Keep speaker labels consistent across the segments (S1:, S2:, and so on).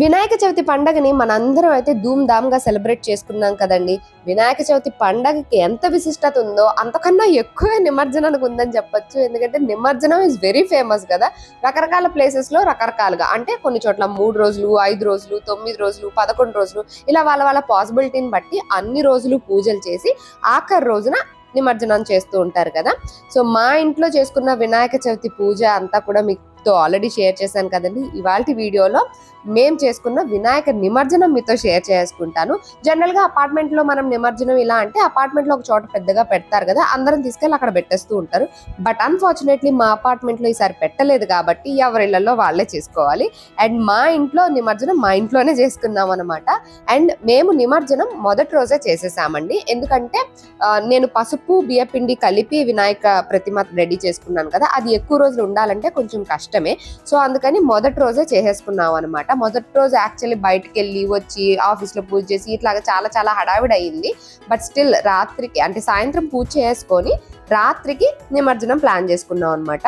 S1: వినాయక చవితి పండగని మనందరం అయితే ధూమ్ ధామ్గా సెలబ్రేట్ చేసుకున్నాం కదండి. వినాయక చవితి పండగకి ఎంత విశిష్టత ఉందో అంతకన్నా ఎక్కువ నిమజ్జనానికి ఉందని చెప్పొచ్చు. ఎందుకంటే నిమజ్జనం ఇస్ వెరీ ఫేమస్ కదా. రకరకాల ప్లేసెస్లో రకరకాలుగా అంటే కొన్ని చోట్ల మూడు రోజులు ఐదు రోజులు తొమ్మిది రోజులు పదకొండు రోజులు ఇలా వాళ్ళ వాళ్ళ పాసిబిలిటీని బట్టి అన్ని రోజులు పూజలు చేసి ఆఖరి రోజున నిమజ్జనం చేస్తూ ఉంటారు కదా. సో మా ఇంట్లో చేసుకున్న వినాయక చవితి పూజ అంతా కూడా మీకు మీతో ఆల్రెడీ షేర్ చేశాను కదండి. ఇవాళ వీడియోలో మేము చేసుకున్న వినాయక నిమజ్జనం మీతో షేర్ చేసుకుంటాను. జనరల్గా అపార్ట్మెంట్లో మనం నిమజ్జనం ఇలా అంటే అపార్ట్మెంట్లో ఒక చోట పెద్దగా పెడతారు కదా అందరం తీసుకెళ్ళి అక్కడ పెట్టేస్తూ ఉంటారు. బట్ అన్ఫార్చునేట్లీ మా అపార్ట్మెంట్లో ఈసారి పెట్టలేదు కాబట్టి ఎవరిళ్ళలో వాళ్ళే చేసుకోవాలి. అండ్ మా ఇంట్లో నిమజ్జనం మా ఇంట్లోనే చేసుకున్నాం అనమాట అండ్ మేము నిమజ్జనం మొదటి రోజే చేసేసామండి. ఎందుకంటే నేను పసుపు బియ్యపిండి కలిపి వినాయక ప్రతిమ రెడీ చేసుకున్నాను కదా అది ఎక్కువ రోజులు ఉండాలంటే కొంచెం కష్టం కష్టమే. సో అందుకని మొదటి రోజే చేసేసుకున్నాం అనమాట మొదటి రోజు యాక్చువల్లీ బయటకు వెళ్ళి వచ్చి ఆఫీస్లో పూజ చేసి ఇట్లాగా చాలా చాలా హడావిడి అయింది బట్ స్టిల్ రాత్రికి అంటే సాయంత్రం పూజ చేసుకొని రాత్రికి నిమజ్జనం ప్లాన్ చేసుకున్నాం అనమాట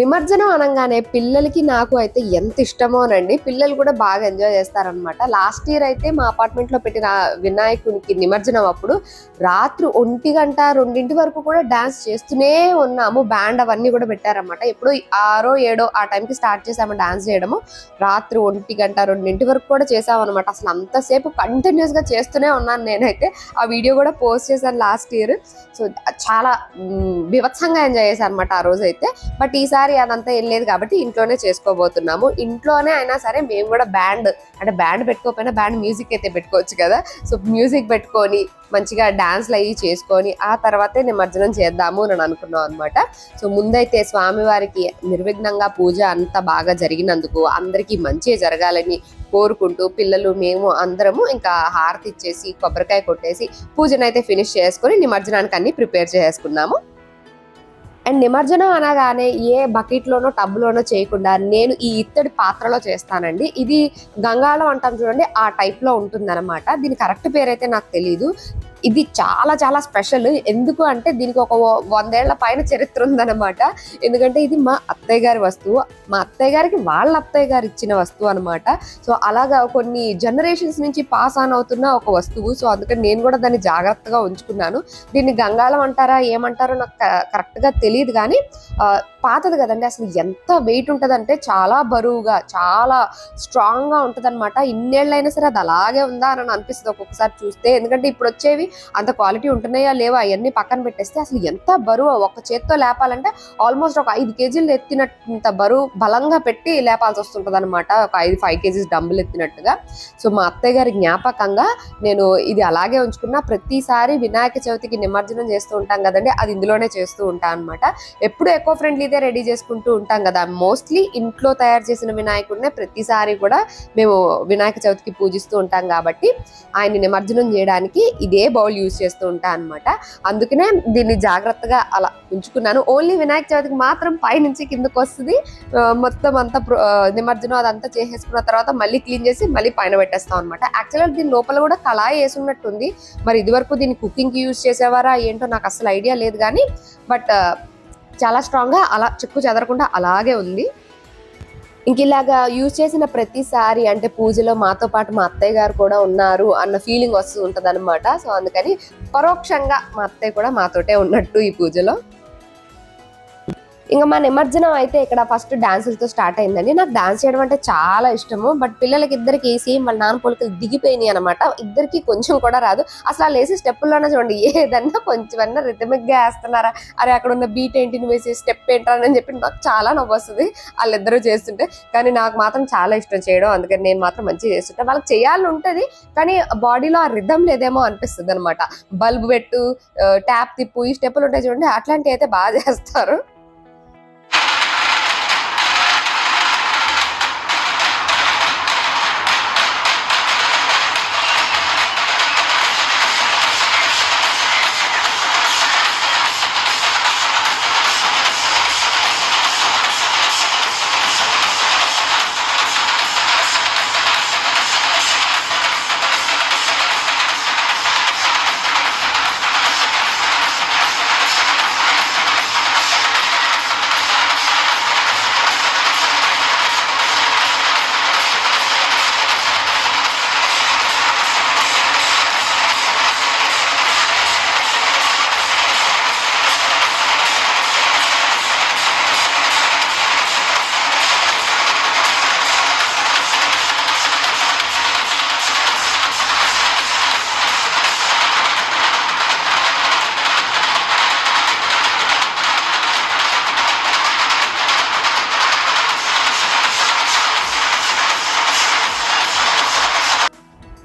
S1: నిమజ్జనం అనగానే పిల్లలకి నాకు అయితే ఎంత ఇష్టమోనండి. పిల్లలు కూడా బాగా ఎంజాయ్ చేస్తారనమాట లాస్ట్ ఇయర్ అయితే మా అపార్ట్మెంట్లో పెట్టిన వినాయకునికి నిమజ్జనం అప్పుడు రాత్రి ఒంటి గంట రెండింటి వరకు కూడా డ్యాన్స్ చేస్తూనే ఉన్నాము. బ్యాండ్ అవన్నీ కూడా పెట్టారనమాట ఎప్పుడు ఆరో ఏడో ఆ టైంకి స్టార్ట్ చేసాము డాన్స్ చేయడము. రాత్రి ఒంటి గంట రెండింటి వరకు కూడా చేసామన్నమాట. అసలు అంతసేపు కంటిన్యూస్గా చేస్తూనే ఉన్నాను నేనైతే. ఆ వీడియో కూడా పోస్ట్ చేశాను లాస్ట్ ఇయర్ సో చాలా బీభత్సంగా ఎంజాయ్ చేశాను అనమాట ఆ రోజు అయితే బట్ ఈసారి అదంతా ఏం లేదు కాబట్టి ఇంట్లోనే చేసుకోబోతున్నాము. ఇంట్లోనే అయినా సరే మేము కూడా బ్యాండ్ అంటే బ్యాండ్ పెట్టుకోకపోయినా బ్యాండ్ మ్యూజిక్ అయితే పెట్టుకోవచ్చు కదా. సో మ్యూజిక్ పెట్టుకొని మంచిగా డాన్స్లు అవి చేసుకొని ఆ తర్వాతే నిమజ్జనం చేద్దాము అని అనుకున్నాం అనమాట సో ముందైతే స్వామివారికి నిర్విఘ్నంగా పూజ అంతా బాగా జరిగినందుకు అందరికీ మంచిగా జరగాలని కోరుకుంటూ పిల్లలు మేము అందరము ఇంకా హారతి ఇచ్చేసి కొబ్బరికాయ కొట్టేసి పూజనైతే ఫినిష్ చేసుకొని నిమజ్జనానికి అన్ని ప్రిపేర్ చేసుకున్నాము. అండ్ నిమజ్జనం అనగానే ఏ బకెట్లోనో టబ్లోనో చేయకుండా నేను ఈ ఇత్తడి పాత్రలో చేస్తానండి. ఇది గంగాళం అంటాం చూడండి ఆ టైప్లో ఉంటుందన్నమాట. దీని కరెక్ట్ పేరైతే నాకు తెలియదు ఇది చాలా చాలా స్పెషల్. ఎందుకు అంటే దీనికి ఒక వందేళ్ళ పైన చరిత్ర ఉందన్నమాట. ఎందుకంటే ఇది మా అత్తయ్య గారి వస్తువు. మా అత్తయ్య గారికి వాళ్ళ అత్తయ్య గారు ఇచ్చిన వస్తువు అనమాట సో అలాగా కొన్ని జనరేషన్స్ నుంచి పాస్ ఆన్ అవుతున్న ఒక వస్తువు. సో అందుకని నేను కూడా దాన్ని జాగ్రత్తగా ఉంచుకున్నాను. దీన్ని గంగాళం అంటారా ఏమంటారో నాకు క- తెలియదు కానీ పాతది కదండి అసలు ఎంత వెయిట్ ఉంటుందంటే చాలా బరువుగా చాలా స్ట్రాంగ్గా ఉంటుందన్నమాట. అనమాట ఇన్నేళ్ళైనా సరే అది అలాగే ఉందా అని అనిపిస్తుంది ఒక్కొక్కసారి చూస్తే. ఎందుకంటే ఇప్పుడు వచ్చేవి అంత క్వాలిటీ ఉంటున్నాయా లేవా అవన్నీ పక్కన పెట్టేస్తే అసలు ఎంత బరువు ఒక చేత్తో లేపాలంటే ఆల్మోస్ట్ ఒక ఐదు కేజీలు ఎత్తినంత బరువు బలంగా పెట్టి లేపాల్సి వస్తుంటుంది అనమాట ఒక ఐదు ఫైవ్ కేజీస్ డంబులు ఎత్తినట్టుగా. సో మా అత్తయ్య గారి జ్ఞాపకంగా నేను ఇది అలాగే ఉంచుకున్నా. ప్రతిసారి వినాయక చవితికి నిమజ్జనం చేస్తూ ఉంటాం కదండి అది ఇందులోనే చేస్తూ ఉంటాను అనమాట ఎప్పుడు ఎకో గా రెడీ చేసుకుంటూ ఉంటాం కదా. మోస్ట్లీ ఇంట్లో తయారు చేసిన వినాయకుడినే ప్రతిసారి కూడా మేము వినాయక చవితికి పూజిస్తూ ఉంటాం కాబట్టి ఆయన్ని నిమజ్జనం చేయడానికి ఇదే బౌల్ యూజ్ చేస్తూ ఉంటాం అనమాట అందుకనే దీన్ని జాగ్రత్తగా అలా ఉంచుకున్నాను. ఓన్లీ వినాయక చవితికి మాత్రం పైనుంచి కిందకు వస్తుంది. మొత్తం అంతా నిమజ్జనం అదంతా చేసేసుకున్న తర్వాత మళ్ళీ క్లీన్ చేసి మళ్ళీ పైన పెట్టేస్తాం అనమాట యాక్చువల్గా దీని లోపల కూడా కళాయి వేసి ఉన్నట్టుంది. మరి ఇదివరకు దీన్ని కుకింగ్కి యూజ్ చేసేవారా ఏంటో నాకు అసలు ఐడియా లేదు కానీ బట్ చాలా స్ట్రాంగ్గా అలా చెక్కు చెదరకుండా అలాగే ఉంది. ఇంక ఇలాగా యూజ్ చేసిన ప్రతిసారి అంటే పూజలో మాతో పాటు మా అత్తయ్య గారు కూడా ఉన్నారు అన్న ఫీలింగ్ వస్తూ అనమాట సో అందుకని పరోక్షంగా మా అత్తయ్య కూడా మాతోటే ఉన్నట్టు ఈ పూజలో. ఇంకా మా నిమజ్జనం అయితే ఇక్కడ ఫస్ట్ డాన్సులతో స్టార్ట్ అయిందండి. నాకు డాన్స్ చేయడం అంటే చాలా ఇష్టము. బట్ పిల్లలకి ఇద్దరికి సేమ్ వాళ్ళ నాన్న పొలకలు దిగిపోయినాయి అనమాట ఇద్దరికి కొంచెం కూడా రాదు. అసలు వాళ్ళు వేసే స్టెప్పుల్లోనే చూడండి ఏదన్నా కొంచెం రిథమిక్గా వేస్తున్నారా? అరే అక్కడ ఉన్న బీట్ ఏంటి? నువ్వు వేసే స్టెప్ ఏంటా అని చెప్పి నాకు చాలా నవ్వు వస్తుంది వాళ్ళిద్దరూ చేస్తుంటే. కానీ నాకు మాత్రం చాలా ఇష్టం చేయడం. అందుకని నేను మాత్రం మంచిగా చేస్తుంటే. వాళ్ళకి చేయాలని ఉంటుంది కానీ బాడీలో ఆ రిథం లేదేమో అనిపిస్తుంది అనమాట బల్బ్ పెట్టు ట్యాప్ తిప్పు ఈ స్టెప్పులు ఉంటాయి చూడండి. అట్లాంటివి అయితే బాగా చేస్తారు.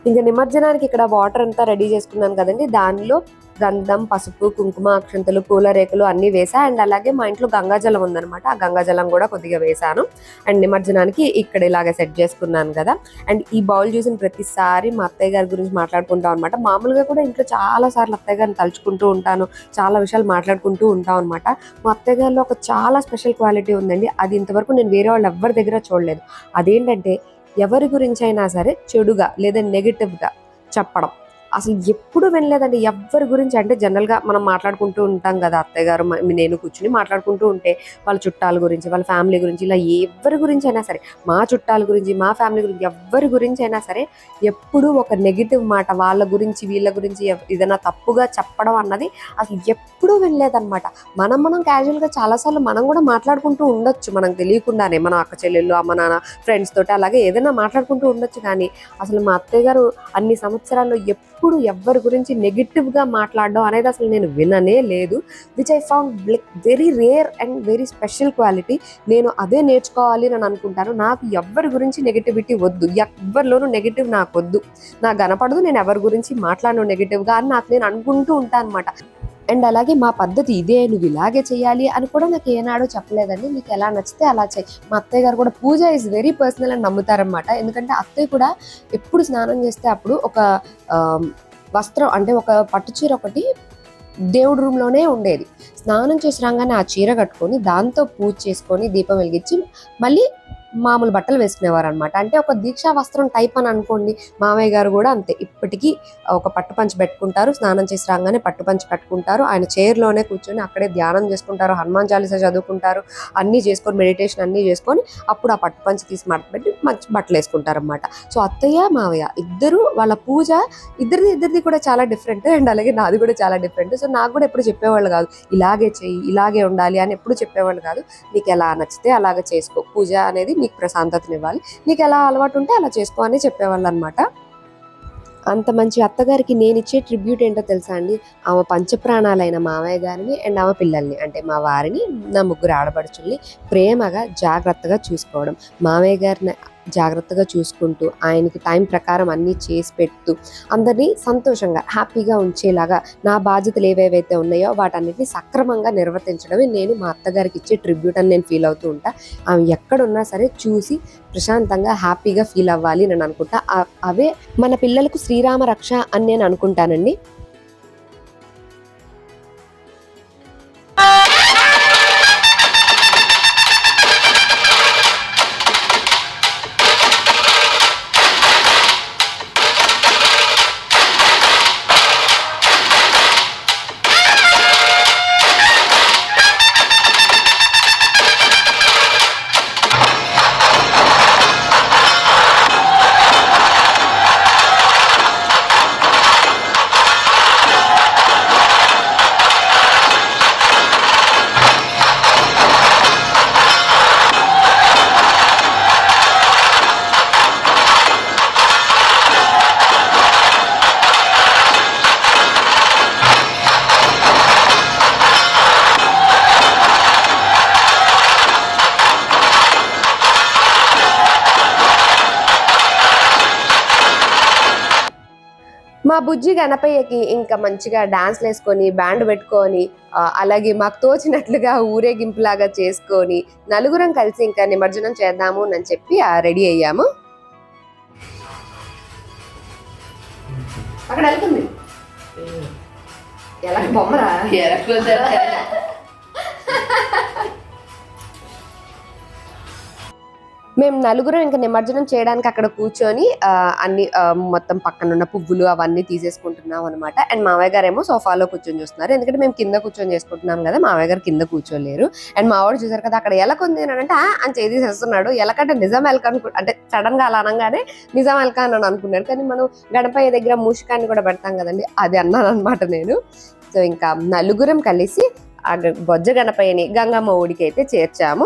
S1: ఇంకా నిమజ్జనానికి ఇక్కడ వాటర్ అంతా రెడీ చేసుకున్నాను కదండి. దానిలో గంధం పసుపు కుంకుమ అక్షంతలు పూల రేకులు అన్ని వేసా. అండ్ అలాగే మా ఇంట్లో గంగాజలం ఉందనమాట ఆ గంగాజలం కూడా కొద్దిగా వేసాను. అండ్ నిమజ్జనానికి ఇక్కడ ఇలాగే సెట్ చేసుకున్నాను కదా. అండ్ ఈ బౌల్ చూసిన ప్రతిసారి మా అత్తయ్య గారి గురించి మాట్లాడుకుంటాం అనమాట మామూలుగా కూడా ఇంట్లో చాలా సార్లు అత్తయ్య గారిని తలుచుకుంటూ ఉంటాను. చాలా విషయాలు మాట్లాడుకుంటూ ఉంటాం అనమాట మా అత్తయ్య గారిలో ఒక చాలా స్పెషల్ క్వాలిటీ ఉందండి. అది ఇంతవరకు నేను వేరే వాళ్ళు ఎవరి దగ్గర చూడలేదు. అదేంటంటే ఎవరి గురించి అయినా సరే చెడుగా లేదా నెగిటివ్గా చెప్పడం. అసలు ఎప్పుడు వినలేదండి. ఎవరి గురించి అంటే జనరల్గా మనం మాట్లాడుకుంటూ ఉంటాం కదా అత్తయ్య గారు నేను కూర్చుని మాట్లాడుకుంటూ ఉంటే వాళ్ళ చుట్టాల గురించి వాళ్ళ ఫ్యామిలీ గురించి ఇలా ఎవరి గురించి అయినా సరే మా చుట్టాల గురించి మా ఫ్యామిలీ గురించి ఎవరి గురించి అయినా సరే ఎప్పుడూ ఒక నెగిటివ్ మాట వాళ్ళ గురించి వీళ్ళ గురించి ఏదైనా తప్పుగా చెప్పడం అన్నది అసలు ఎప్పుడూ వినలేదన్నమాట. మనం మనం క్యాజువల్గా చాలాసార్లు మనం కూడా మాట్లాడుకుంటూ ఉండొచ్చు. మనకు తెలియకుండానే మన అక్క చెల్లెళ్ళు అమ్మ నాన్న ఫ్రెండ్స్ తోటి అలాగే ఏదైనా మాట్లాడుకుంటూ ఉండొచ్చు కానీ అసలు మా అత్తయ్య గారు అన్ని సంవత్సరాల్లో ఎప్పుడు ఎప్పుడు ఎవరి గురించి నెగిటివ్గా మాట్లాడడం అనేది అసలు నేను విననే లేదు which I found very rare and very special quality నేను అదే నేర్చుకోవాలి అని అనుకుంటాను. నాకు ఎవరి గురించి నెగిటివిటీ వద్దు. ఎవరిలోనూ నెగిటివ్ నాకు వద్దు నాకు కనపడదు నేను ఎవరి గురించి మాట్లాడను నెగిటివ్గా అని నాకు నేను అనుకుంటూ ఉంటాను అనమాట అండ్ అలాగే మా పద్ధతి ఇదే నువ్వు ఇలాగే చేయాలి అని కూడా నాకు ఏనాడో చెప్పలేదండి. నీకు ఎలా నచ్చితే అలా చేయి. మా అత్తయ్య గారు కూడా పూజ ఇస్ వెరీ పర్సనల్ అని నమ్ముతారనమాట ఎందుకంటే అత్తయ్య కూడా ఎప్పుడు స్నానం చేస్తే అప్పుడు ఒక వస్త్రం అంటే ఒక పట్టుచీర ఒకటి దేవుడి రూమ్లోనే ఉండేది. స్నానం చేసి రాగానే ఆ చీర కట్టుకొని దాంతో పూజ చేసుకొని దీపం వెలిగించి మళ్ళీ మామూలు బట్టలు వేసుకునేవారు అనమాట అంటే ఒక దీక్షా వస్త్రం టైప్ అని అనుకోండి మామయ్య గారు కూడా అంతే. ఇప్పటికీ ఒక పట్టు పంచి పెట్టుకుంటారు స్నానం చేసి రాగానే పట్టు పంచి కట్టుకుంటారు ఆయన చైర్లోనే కూర్చొని అక్కడే ధ్యానం చేసుకుంటారు హనుమాన్ చాలీస చదువుకుంటారు అన్నీ చేసుకొని మెడిటేషన్ అన్నీ చేసుకొని అప్పుడు ఆ పట్టు పంచి తీసి మడతపెట్టి మంచి బట్టలు వేసుకుంటారు అనమాట సో అత్తయ్య మావయ్య ఇద్దరు వాళ్ళ పూజ ఇద్దరిది ఇద్దరిది కూడా చాలా డిఫరెంట్. అండ్ అలాగే నాది కూడా చాలా డిఫరెంట్. సో నాకు కూడా ఎప్పుడు చెప్పేవాళ్ళు కాదు ఇలాగే చెయ్యి ఇలాగే ఉండాలి అని ఎప్పుడు చెప్పేవాళ్ళు కాదు. నీకు ఎలా నచ్చితే అలాగే చేసుకో. పూజ అనేది నీకు ప్రశాంతతనివ్వాలి. నీకు ఎలా అలవాటు ఉంటే అలా చేసుకో అని చెప్పేవాళ్ళు అనమాట అంత మంచి అత్తగారికి నేను ఇచ్చే ట్రిబ్యూట్ ఏంటో తెలుసా అండి? ఆమె పంచప్రాణాలైన మావయ్య గారిని అండ్ ఆమె పిల్లల్ని అంటే మా వారిని నా ముగ్గురు ఆడపడుచుల్ని ప్రేమగా జాగ్రత్తగా చూసుకోవడం. మావయ్య గారిని జాగ్రత్తగా చూసుకుంటూ ఆయనకి టైం ప్రకారం అన్నీ చేసి పెడుతూ అందరినీ సంతోషంగా హ్యాపీగా ఉంచేలాగా నా బాధ్యతలు ఏవేవైతే ఉన్నాయో వాటన్నిటిని సక్రమంగా నిర్వర్తించడమే నేను మా అత్తగారికి ఇచ్చే ట్రిబ్యూట్ అని నేను ఫీల్ అవుతూ ఉంటా. ఆమె ఎక్కడున్నా సరే చూసి ప్రశాంతంగా హ్యాపీగా ఫీల్ అవ్వాలి నేను అనుకుంటా. అవే మన పిల్లలకు శ్రీరామ రక్ష అని నేను అనుకుంటానండి. మా బుజ్జి గణపయ్యకి ఇంకా మంచిగా డాన్స్లు వేసుకొని బ్యాండ్ పెట్టుకొని అలాగే మాకు తోచినట్లుగా ఊరేగింపులాగా చేసుకొని నలుగురం కలిసి ఇంకా నిమజ్జనం చేద్దాము అని చెప్పి రెడీ అయ్యాము. అక్కడ వెళ్తుంది. ఎలా? బొమ్మరా? మేము నలుగురం ఇంకా నిమజ్జనం చేయడానికి అక్కడ కూర్చొని అన్ని మొత్తం పక్కన ఉన్న పువ్వులు అవన్నీ తీసేసుకుంటున్నాం అనమాట అండ్ మావయ్య గారు ఏమో సోఫాలో కూర్చొని చూస్తున్నారు. ఎందుకంటే మేము కింద కూర్చొని చేసుకుంటున్నాం కదా మావయ్య గారు కింద కూర్చోలేరు. అండ్ మావాడు చూసారు కదా అక్కడ ఎలా కొంది అని అంటే అని చేసేస్తున్నాడు ఎలాకంటే నిజం ఎలక అనుకు అంటే సడన్గా అలా అనగానే నిజం ఎలక అని అనుకున్నాడు. కానీ మనం గడపయ్య దగ్గర మూషికాన్ని కూడా పెడతాం కదండి అది అన్నాను అనమాట నేను. సో ఇంకా నలుగురం కలిసి ఆ బొజ్జ గణపయ్యని గంగమ్మ ఊడికి అయితే చేర్చాము.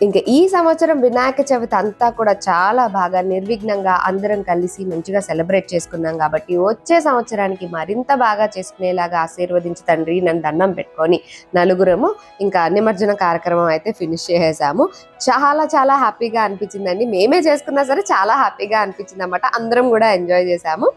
S1: ఇంకా ఈ సంవత్సరం వినాయక చవితి అంతా కూడా చాలా బాగా నిర్విఘ్నంగా అందరం కలిసి మంచిగా సెలబ్రేట్ చేసుకున్నాం కాబట్టి వచ్చే సంవత్సరానికి మరింత బాగా చేసుకునేలాగా ఆశీర్వదించి తండ్రి నన్ను దండం పెట్టుకొని నలుగురము ఇంకా నిమజ్జన కార్యక్రమం అయితే ఫినిష్ చేసేసాము చాలా చాలా హ్యాపీగా అనిపించిందండి. మేమే చేసుకున్నా సరే చాలా హ్యాపీగా అనిపించింది అనమాట అందరం కూడా ఎంజాయ్ చేసాము.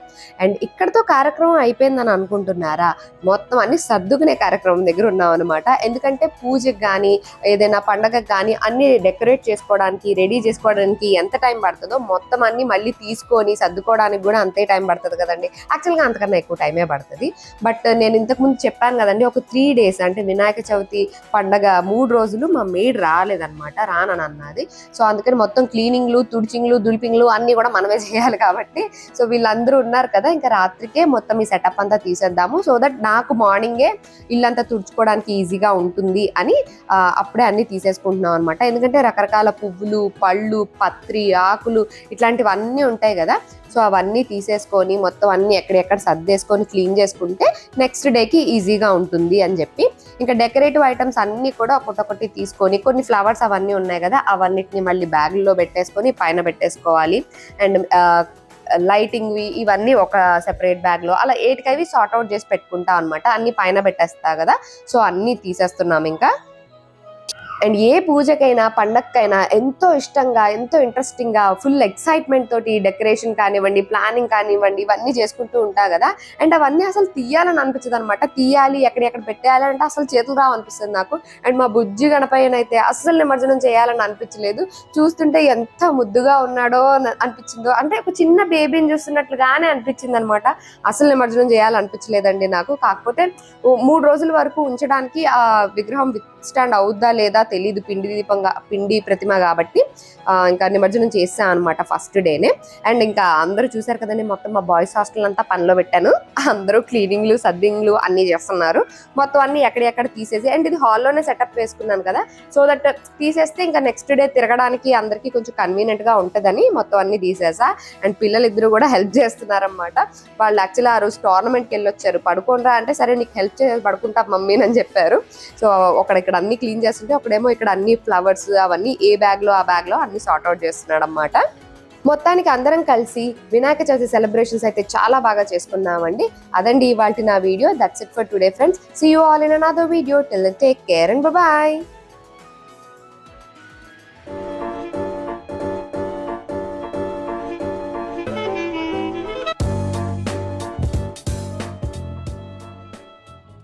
S1: అండ్ ఇక్కడతో కార్యక్రమం అయిపోయిందని అనుకుంటున్నారా? మొత్తం అన్ని సర్దుకునే కార్యక్రమం దగ్గర ఉన్నాం అనమాట ఎందుకంటే పూజకి కానీ ఏదైనా పండగకి కానీ అన్ని డెకరేట్ చేసుకోవడానికి రెడీ చేసుకోవడానికి ఎంత టైం పడుతుందో మొత్తం అన్ని మళ్ళీ తీసుకొని సర్దుకోవడానికి కూడా అంతే టైం పడుతుంది కదండి. యాక్చువల్గా అంతకన్నా ఎక్కువ టైమే పడుతుంది. బట్ నేను ఇంతకు ముందు చెప్పాను కదండి ఒక త్రీ డేస్ అంటే వినాయక చవితి పండగ మూడు రోజులు మా మెయిడ్ రాలేదన్నమాట రానని అన్నది సో అందుకని మొత్తం క్లీనింగ్లు తుడిచింగ్లు దులిపింగ్లు అన్ని కూడా మనమే చేయాలి కాబట్టి. సో వీళ్ళందరూ ఉన్నారు కదా ఇంకా రాత్రికే మొత్తం ఈ సెటప్ అంతా తీసేద్దాము. సో దట్ నాకు మార్నింగే ఇల్లంతా తుడుచుకోవడానికి ఈజీగా ఉంటుంది అని అప్పుడే అన్ని తీసేసుకుంటున్నాం అనమాట ఎందుకంటే ఎందుకంటే రకరకాల పువ్వులు పళ్ళు పత్రి ఆకులు ఇట్లాంటివన్నీ ఉంటాయి కదా. సో అవన్నీ తీసేసుకొని మొత్తం అన్నీ ఎక్కడెక్కడ సర్దేసుకొని క్లీన్ చేసుకుంటే నెక్స్ట్ డేకి ఈజీగా ఉంటుంది అని చెప్పి. ఇంకా డెకరేటివ్ ఐటమ్స్ అన్నీ కూడా ఒకటొకటి తీసుకొని కొన్ని ఫ్లవర్స్ అవన్నీ ఉన్నాయి కదా అవన్నిటిని మళ్ళీ బ్యాగ్లో పెట్టేసుకొని పైన పెట్టేసుకోవాలి. అండ్ లైటింగ్వి ఇవన్నీ ఒక సెపరేట్ బ్యాగ్లో అలా ఏటికవి సార్ట్అవుట్ చేసి పెట్టుకుంటా అనమాట అన్ని పైన పెట్టేస్తా కదా. సో అన్నీ తీసేస్తున్నాం ఇంకా. అండ్ ఏ పూజకైనా పండక్కైనా ఎంతో ఇష్టంగా ఎంతో ఇంట్రెస్టింగ్గా ఫుల్ ఎక్సైట్మెంట్ తోటి డెకరేషన్ కానివ్వండి ప్లానింగ్ కానివ్వండి ఇవన్నీ చేసుకుంటూ ఉంటా కదా. అండ్ అవన్నీ అసలు తీయాలని అనిపించదు అనమాట తీయాలి ఎక్కడెక్కడ పెట్టేయాలి అంటే అసలు చేతులు రావు అనిపిస్తుంది నాకు. అండ్ మా బుజ్జి గణపయ్యనైతే అయితే అస్సలు నిమజ్జనం చేయాలని అనిపించలేదు. చూస్తుంటే ఎంత ముద్దుగా ఉన్నాడో అని అనిపించిందో. అంటే ఒక చిన్న బేబీని చూస్తున్నట్లుగానే అనిపించింది అనమాట అసలు నిమజ్జనం చేయాలనిపించలేదండి నాకు. కాకపోతే మూడు రోజుల వరకు ఉంచడానికి ఆ విగ్రహం స్టాండ్ అవుద్దా లేదా తెలీదు పిండి దీపంగా పిండి ప్రతిమ కాబట్టి ఇంకా నిమజ్జనం చేసా అనమాట ఫస్ట్ డేనే. అండ్ ఇంకా అందరూ చూసారు కదండి మొత్తం మా బాయ్స్ హాస్టల్ అంతా పనిలో పెట్టాను. అందరూ క్లీనింగ్లు సర్దింగ్లు అన్ని చేస్తున్నారు. మొత్తం అన్ని ఎక్కడెక్కడ తీసేసి అండ్ ఇది హాల్లోనే సెటప్ వేసుకున్నాను కదా. సో దట్ తీసేస్తే ఇంకా నెక్స్ట్ డే తిరగడానికి అందరికీ కొంచెం కన్వీనియంట్గా గా మొత్తం అన్ని తీసేసా. అండ్ పిల్లలు ఇద్దరు కూడా హెల్ప్ చేస్తున్నారనమాట వాళ్ళు యాక్చువల్లీ ఆ రోజు టోర్నమెంట్కి వెళ్ళొచ్చారు. పడుకోండిరా అంటే సరే నీకు హెల్ప్ చేసి పడుకుంటా మమ్మీ అని చెప్పారు. సో ఒకడికి ఇక్కడ అన్ని క్లీన్ చేస్తుంటే ఒకడేమో ఇక్కడ అన్ని ఫ్లవర్స్ అవన్నీ ఏ బ్యాగ్లో ఆ బ్యాగ్లో అన్ని సార్ట్ అవుట్ చేస్తున్నాడు అనమాట మొత్తానికి అందరం కలిసి వినాయక చవితి సెలబ్రేషన్స్ అయితే చాలా బాగా చేసుకున్నామండి. అదండి ఇవాళ నా video. That's it for today friends see you all in another video till take care and bye